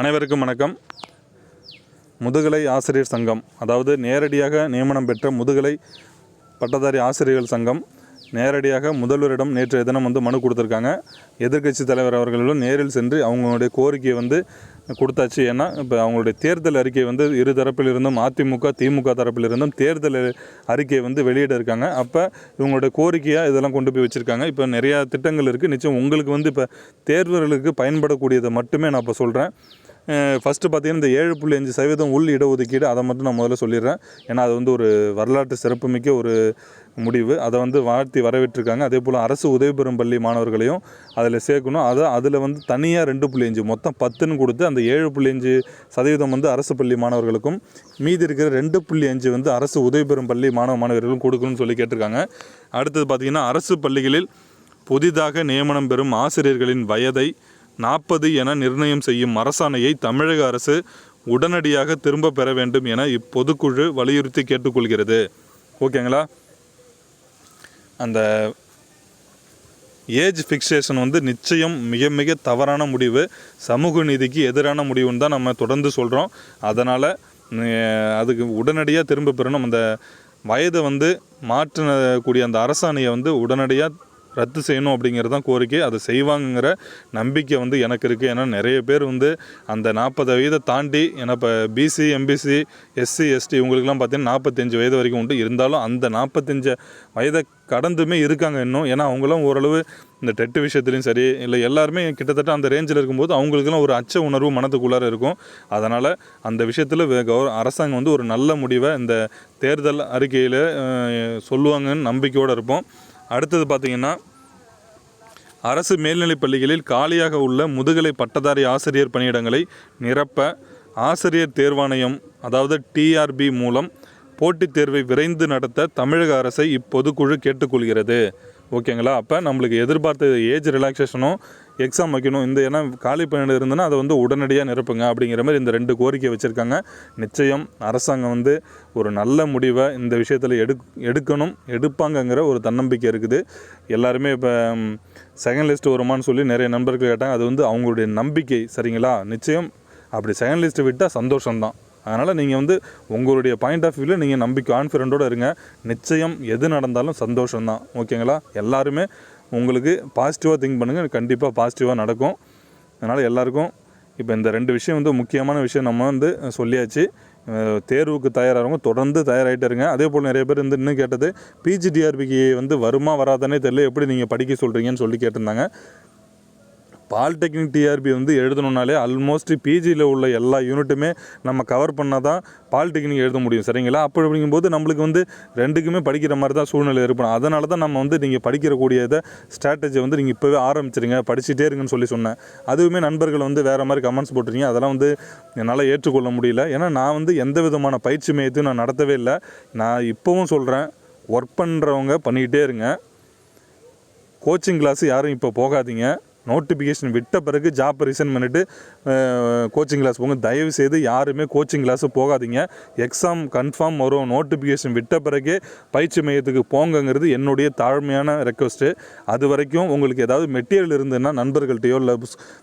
அனைவருக்கும் வணக்கம். முதுகலை ஆசிரியர் சங்கம் அதாவது நேரடியாக நியமனம் பெற்ற முதுகலை பட்டதாரி ஆசிரியர்கள் சங்கம் நேரடியாக முதல்வரிடம் நேற்றைய தினம் வந்து மனு கொடுத்துருக்காங்க. எதிர்க்கட்சி தலைவர் அவர்களும் நேரில் சென்று அவங்களுடைய கோரிக்கையை வந்து கொடுத்தாச்சு. ஏன்னா இப்போ அவங்களுடைய தேர்தல் அறிக்கை வந்து இரு தரப்பிலிருந்தும் அதிமுக திமுக தரப்பிலிருந்தும் தேர்தல் அறிக்கையை வந்து வெளியிட இருக்காங்க. அப்போ இவங்களுடைய கோரிக்கையாக இதெல்லாம் கொண்டு போய் வச்சுருக்காங்க. இப்போ நிறையா திட்டங்கள் இருக்குது நிச்சயம் உங்களுக்கு வந்து இப்போ தேர்வர்களுக்கு பயன்படக்கூடியதை மட்டுமே நான் இப்போ சொல்கிறேன் ஃபஸ்ட்டு பார்த்தீங்கன்னா இந்த ஏழு புள்ளி அஞ்சு சதவீதம் உள் இடஒதுக்கீடு அதை மட்டும் நான் முதல்ல சொல்லிடுறேன். ஏன்னா அது வந்து ஒரு வரலாற்று சிறப்புமிக்க ஒரு முடிவு. அதை வந்து வாழ்த்தி வரவேற்றிருக்காங்க. அதே போல் அரசு உதவி பெறும் பள்ளி மாணவர்களையும் அதில் சேர்க்கணும். அதை அதில் வந்து தனியாக ரெண்டு புள்ளி அஞ்சு மொத்தம் பத்துன்னு கொடுத்து அந்த ஏழு புள்ளி அஞ்சு சதவீதம் வந்து அரசு பள்ளி மாணவர்களுக்கும் மீதி இருக்கிற ரெண்டு புள்ளி அஞ்சு வந்து அரசு உதவி பெறும் பள்ளி மாணவ மாணவர்களுக்கும் கொடுக்கணும்னு சொல்லி கேட்டிருக்காங்க. அடுத்தது பார்த்திங்கன்னா அரசு பள்ளிகளில் புதிதாக நியமனம் பெறும் ஆசிரியர்களின் வயதை நாற்பது என நிர்ணயம் செய்யும் அரசாணையை தமிழக அரசு உடனடியாக திரும்ப பெற வேண்டும் என இப்பொதுக்குழு வலியுறுத்தி கேட்டுக்கொள்கிறது. ஓகேங்களா? அந்த ஏஜ் ஃபிக்ஸேஷன் வந்து நிச்சயம் மிக மிக தவறான முடிவு. சமூக நீதிக்கு எதிரான முடிவுன்னு தான் நம்ம தொடர்ந்து சொல்கிறோம் அதனால் அதுக்கு உடனடியாக திரும்ப பெறணும். அந்த வயதை வந்து மாற்றக்கூடிய அந்த அரசாணையை வந்து உடனடியாக ரத்து செய்யணும் அப்படிங்கிறது தான் கோரிக்கை. அதை செய்வாங்கங்கிற நம்பிக்கை வந்து எனக்கு இருக்குது ஏன்னா நிறைய பேர் வந்து அந்த நாற்பது வயதை தாண்டி ஏன்னா இப்போ பிசி எம்பிசி எஸ்சி எஸ்டி இவங்களுக்குலாம் பார்த்தீங்கன்னா நாற்பத்தஞ்சு வயது வரைக்கும் உண்டு. இருந்தாலும் அந்த நாற்பத்தஞ்சு வயதை கடந்துமே இருக்காங்க இன்னும். ஏன்னா அவங்களும் ஓரளவு இந்த டெட்டு விஷயத்துலையும் சரி இல்லை எல்லாருமே கிட்டத்தட்ட அந்த ரேஞ்சில் இருக்கும்போது அவங்களுக்குலாம் ஒரு அச்ச உணர்வு மனத்துக்குள்ளார இருக்கும். அதனால் அந்த விஷயத்தில் கௌர அரசாங்கம் வந்து ஒரு நல்ல முடிவை இந்த தேர்தல் அறிக்கையில் சொல்லுவாங்கன்னு நம்பிக்கையோடு இருப்போம். அடுத்தது பார்த்திங்கன்னா அரசு மேல்நிலைப் பள்ளிகளில் காலியாக உள்ள முதுகலை பட்டதாரி ஆசிரியர் பணியிடங்களை நிரப்ப ஆசிரியர் தேர்வாணையம் அதாவது டிஆர்பி மூலம் போட்டித் தேர்வை விரைந்து நடத்த தமிழக அரசை இப்பொதுக்குழு கேட்டுக்கொள்கிறது. ஓகேங்களா? அப்போ நம்மளுக்கு எதிர்பார்த்த ஏஜ் ரிலாக்ஸேஷனும் எக்ஸாம் வைக்கணும் இந்த ஏன்னா காலி பணியிடம் இருந்ததுன்னா அதை வந்து உடனடியாக நிரப்புங்க அப்படிங்கிற மாதிரி இந்த ரெண்டு கோரிக்கை வச்சுருக்காங்க. நிச்சயம் அரசாங்கம் வந்து ஒரு நல்ல முடிவை இந்த விஷயத்தில் எடு எடுக்கணும் எடுப்பாங்கங்கிற ஒரு தன்னம்பிக்கை இருக்குது. எல்லாருமே இப்போ செகண்ட் லிஸ்ட் வருமான்னு சொல்லி நிறைய நண்பர்கள் கேட்டாங்க. அது வந்து அவங்களுடைய நம்பிக்கை சரிங்களா? நிச்சயம் அப்படி செகண்ட் லிஸ்ட்டு விட்டால் சந்தோஷம்தான். அதனால் நீங்கள் வந்து உங்களுடைய பாயிண்ட் ஆஃப் வியூவில் நீங்கள் நம்பி கான்ஃபிடென்ட்டோடு இருங்க. நிச்சயம் எது நடந்தாலும் சந்தோஷம்தான். ஓகேங்களா? எல்லாருமே உங்களுக்கு பாசிட்டிவாக திங்க் பண்ணுங்கள் கண்டிப்பாக பாசிட்டிவாக நடக்கும். அதனால் எல்லாருக்கும் இப்போ இந்த ரெண்டு விஷயம் வந்து முக்கியமான விஷயம் நம்ம வந்து சொல்லியாச்சு. தேர்வுக்கு தயாராகிறவங்க தொடர்ந்து தயாராகிட்டு இருங்க. அதே போல் நிறைய பேர் வந்து இன்னும் கேட்டது பிஜிடிஆர்பிக்கு வந்து வருமா வராதானே தெரியல. எப்படி நீங்கள் படிக்க சொல்கிறீங்கன்னு சொல்லி கேட்டிருந்தாங்க. பாலிடெக்னிக் டிஆர்பி வந்து எழுதணுன்னாலே ஆல்மோஸ்ட் பிஜியில் உள்ள எல்லா யூனிட்டுமே நம்ம கவர் பண்ணால் தான் பாலிடெக்னிக் எழுத முடியும் சரிங்களா? அப்படி அப்படிங்கும்போது நம்மளுக்கு வந்து ரெண்டுக்குமே படிக்கிற மாதிரி தான் சூழ்நிலை இருக்கணும் அதனால தான் நம்ம வந்து நீங்கள் படிக்கிறக்கூடிய இதை ஸ்ட்ராட்டஜி வந்து நீங்கள் இப்போவே ஆரம்பிச்சிருங்க படிச்சுட்டே இருங்கன்னு சொல்லி சொன்னேன். அதுவுமே நண்பர்கள் வந்து வேறு மாதிரி கமெண்ட்ஸ் போட்டிருக்கீங்க. அதெல்லாம் வந்து என்னால் ஏற்றுக்கொள்ள முடியல. ஏன்னா நான் வந்து எந்த விதமான பயிற்சி மையத்தையும் நான் நடத்தவே இல்லை. நான் இப்போவும் சொல்கிறேன் ஒர்க் பண்ணுறவங்க பண்ணிக்கிட்டே இருங்க. கோச்சிங் கிளாஸ் யாரும் இப்போ போகாதீங்க. நோட்டிஃபிகேஷன் விட்ட பிறகு ஜாப் ரிசைன் பண்ணிவிட்டு கோச்சிங் கிளாஸ் போங்க. தயவு செய்து யாருமே கோச்சிங் கிளாஸு போகாதீங்க. எக்ஸாம் கன்ஃபார்ம் வரும். நோட்டிஃபிகேஷன் விட்ட பிறகே பயிற்சி மையத்துக்கு போங்கங்கிறது என்னுடைய தாழ்மையான ரெக்வஸ்ட்டு அது வரைக்கும் உங்களுக்கு ஏதாவது மெட்டீரியல் இருந்ததுன்னா நண்பர்கள்ட்டையோ இல்லை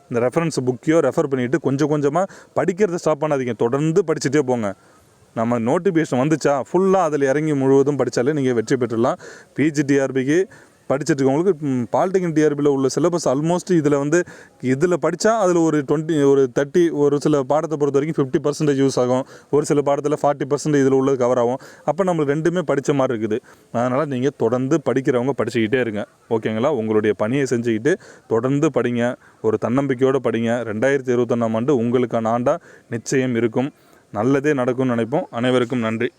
இந்த ரெஃபரன்ஸ் புக்கையோ ரெஃபர் பண்ணிவிட்டு கொஞ்சம் கொஞ்சமாக படிக்கிறத ஸ்டாப் பண்ணாதீங்க. தொடர்ந்து படிச்சுட்டே போங்க. நம்ம நோட்டிஃபிகேஷன் வந்துச்சா? ஃபுல்லாக அதில் இறங்கி முழுவதும் படித்தாலே நீங்கள் வெற்றி பெற்றுடலாம். பிஜிடிஆர்பிக்கு படிச்சுட்டு இருக்கவங்களுக்கு பாலிடெக்னிக் டிஆர்பியில் உள்ள சிலபஸ் ஆல்மோஸ்ட் இதில் வந்து இதில் படித்தா அதில் ஒரு டுவெண்ட்டி ஒரு தேர்ட்டி ஒரு சில பாடத்தை பொறுத்த வரைக்கும் ஃபிஃப்டி பர்சன்டேஜ் யூஸ் ஆகும். ஒரு சில பாடத்தில் ஃபார்ட்டி பர்சன்டேஜ் இதில் உள்ளது கவர் ஆகும். அப்போ நம்மளுக்கு ரெண்டுமே படித்த மாதிரி இருக்குது. அதனால் நீங்கள் தொடர்ந்து படிக்கிறவங்க படிச்சுக்கிட்டே இருங்க. ஓகேங்களா? உங்களுடைய பணியை செஞ்சுக்கிட்டு தொடர்ந்து படிங்க. ஒரு தன்னம்பிக்கையோடு படிங்க. ரெண்டாயிரத்தி இருபத்தொன்னாம் ஆண்டு உங்களுக்கான ஆண்டாக நிச்சயம் இருக்கும். நல்லதே நடக்கும்னு நினைப்போம். அனைவருக்கும் நன்றி.